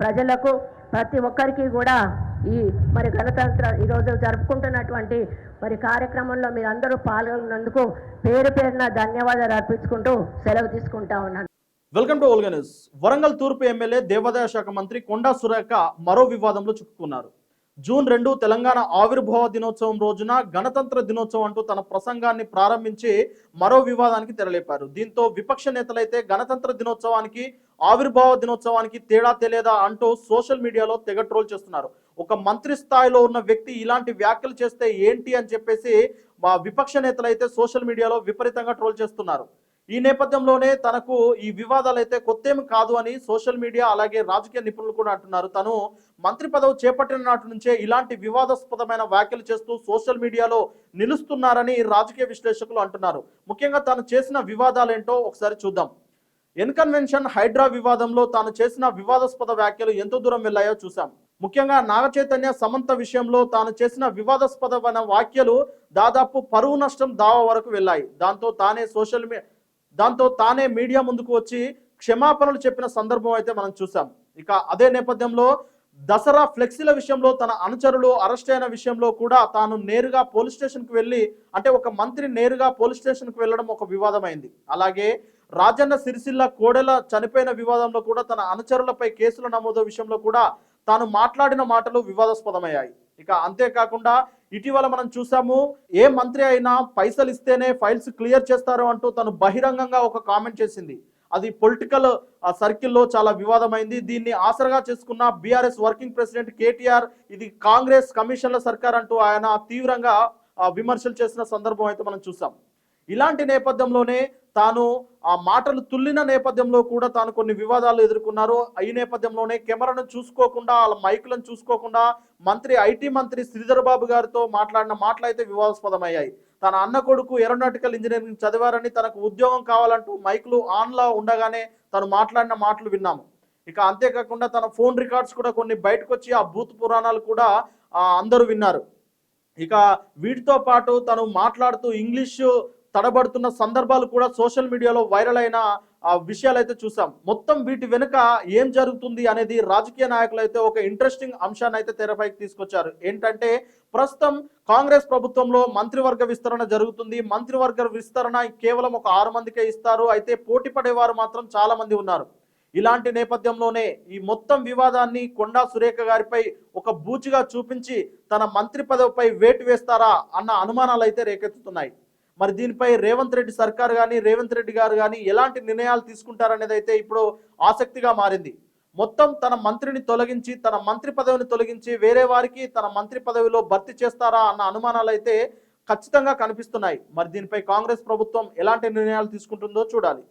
ప్రజలకు ప్రతి ఒక్కరికి కూడా ఈ మరి గణతంత్ర ఈరోజు జరుపుకుంటున్నటువంటి మరి కార్యక్రమంలో మీరందరూ పాల్గొన్నందుకు పేరు పేరున ధన్యవాదాలు అర్పించుకుంటూ సెలవు తీసుకుంటా ఉన్నాను. Welcome to Olga news Warangal తూర్పు ఎమ్మెల్యే దేవాదాయ శాఖ మంత్రి కొండా సురేఖ మరో వివాదంలో చిక్కుకున్నారు. జూన్ రెండు తెలంగాణ ఆవిర్భావ దినోత్సవం రోజున గణతంత్ర దినోత్సవం అంటూ తన ప్రసంగాన్ని ప్రారంభించి మరో వివాదానికి తెరలేపారు. దీంతో విపక్ష నేతలైతే గణతంత్ర దినోత్సవానికి ఆవిర్భావ దినోత్సవానికి తేడా తెలియదా అంటూ సోషల్ మీడియాలో తెగ ట్రోల్ చేస్తున్నారు. ఒక మంత్రి స్థాయిలో ఉన్న వ్యక్తి ఇలాంటి వ్యాఖ్యలు చేస్తే ఏంటి అని చెప్పేసి మా విపక్ష నేతలైతే సోషల్ మీడియాలో విపరీతంగా ట్రోల్ చేస్తున్నారు. ఈ నేపథ్యంలోనే తనకు ఈ వివాదాలు అయితే కొత్తేమి కాదు అని సోషల్ మీడియా అలాగే రాజకీయ నిపుణులు కూడా అంటున్నారు. తను మంత్రి పదవి చేపట్టిన నాటి నుంచే ఇలాంటి వివాదాస్పదమైన వ్యాఖ్యలు చేస్తూ సోషల్ మీడియాలో నిలుస్తున్నారని రాజకీయ విశ్లేషకులు అంటున్నారు. ముఖ్యంగా తాను చేసిన వివాదాలు ఏంటో ఒకసారి చూద్దాం. ఎన్కన్వెన్షన్ హైడ్రా వివాదంలో తాను చేసిన వివాదాస్పద వ్యాఖ్యలు ఎంత దూరం వెళ్ళాయో చూసాం ముఖ్యంగా నాగచైతన్య సమంత విషయంలో తాను చేసిన వివాదాస్పదమైన వ్యాఖ్యలు దాదాపు పరువు నష్టం దావా వరకు వెళ్ళాయి. దాంతో తానే సోషల్ మీడియా దాంతో తానే మీడియా ముందుకు వచ్చి క్షమాపణలు చెప్పిన సందర్భం అయితే మనం చూసాం. ఇక అదే నేపథ్యంలో దసరా ఫ్లెక్సీల విషయంలో తన అనుచరులు అరెస్ట్ అయిన విషయంలో కూడా తాను నేరుగా పోలీస్ స్టేషన్కి వెళ్ళి అంటే ఒక మంత్రి నేరుగా పోలీస్ స్టేషన్కి వెళ్ళడం ఒక వివాదమైంది. అలాగే రాజన్న సిరిసిల్ల కోడెల చనిపోయిన వివాదంలో కూడా తన అనుచరులపై కేసుల నమోదు విషయంలో కూడా తాను మాట్లాడిన మాటలు వివాదాస్పదమయ్యాయి. ఇక అంతేకాకుండా ఇటీవల మనం చూసాము ఏ మంత్రి అయినా పైసలు ఇస్తేనే ఫైల్స్ క్లియర్ చేస్తారు అంటూ తను బహిరంగంగా ఒక కామెంట్ చేసింది. అది పొలిటికల్ సర్కిల్లో చాలా వివాదమైంది. దీన్ని ఆసరగా చేసుకున్న బీఆర్ఎస్ వర్కింగ్ ప్రెసిడెంట్ కేటీఆర్ ఇది కాంగ్రెస్ కమిషన్ల సర్కార్ అంటూ ఆయన తీవ్రంగా విమర్శలు చేసిన సందర్భం అయితే మనం చూసాం. ఇలాంటి నేపథ్యంలోనే తాను ఆ మాటలు తుల్లిన నేపథ్యంలో కూడా తాను కొన్ని వివాదాలు ఎదుర్కొన్నారు. ఈ నేపథ్యంలోనే కెమెరాను చూసుకోకుండా వాళ్ళ మైకులను చూసుకోకుండా మంత్రి ఐటీ మంత్రి శ్రీధర్ బాబు గారితో మాట్లాడిన మాటలు అయితే వివాదాస్పదమయ్యాయి. తన అన్న కొడుకు ఏరోనాటికల్ ఇంజనీరింగ్ చదివారని తనకు ఉద్యోగం కావాలంటూ మైకులు ఆన్లో ఉండగానే తను మాట్లాడిన మాటలు విన్నాము. ఇక అంతేకాకుండా తన ఫోన్ రికార్డ్స్ కూడా కొన్ని బయటకు వచ్చి ఆ భూత్ పురాణాలు కూడా అందరూ విన్నారు. ఇక వీటితో పాటు తను మాట్లాడుతూ ఇంగ్లీషు తడబడుతున్న సందర్భాలు కూడా సోషల్ మీడియాలో వైరల్ అయిన విషయాలు అయితే చూసాం. మొత్తం వీటి వెనుక ఏం జరుగుతుంది అనేది రాజకీయ నాయకులు అయితే ఒక ఇంట్రెస్టింగ్ అంశాన్ని అయితే తెరపైకి తీసుకొచ్చారు. ఏంటంటే ప్రస్తుతం కాంగ్రెస్ ప్రభుత్వంలో మంత్రివర్గ విస్తరణ జరుగుతుంది. మంత్రివర్గ విస్తరణ కేవలం ఒక ఆరు మందికే ఇస్తారు. అయితే పోటీ పడేవారు మాత్రం చాలా మంది ఉన్నారు. ఇలాంటి నేపథ్యంలోనే ఈ మొత్తం వివాదాన్ని కొండా సురేఖ గారిపై ఒక బూచిగా చూపించి తన మంత్రి పదవిపై వేటు వేస్తారా అన్న అనుమానాలు అయితే రేకెత్తుతున్నాయి. మరి దీనిపై రేవంత్ రెడ్డి సర్కార్ కానీ రేవంత్ రెడ్డి గారు కానీ ఎలాంటి నిర్ణయాలు తీసుకుంటారనేది అయితే ఇప్పుడు ఆసక్తిగా మారింది. మొత్తం తన మంత్రిని తొలగించి తన మంత్రి పదవిని తొలగించి వేరే వారికి తన మంత్రి పదవిలో భర్తీ చేస్తారా అన్న అనుమానాలు అయితే ఖచ్చితంగా కనిపిస్తున్నాయి. మరి దీనిపై కాంగ్రెస్ ప్రభుత్వం ఎలాంటి నిర్ణయాలు తీసుకుంటుందో చూడాలి.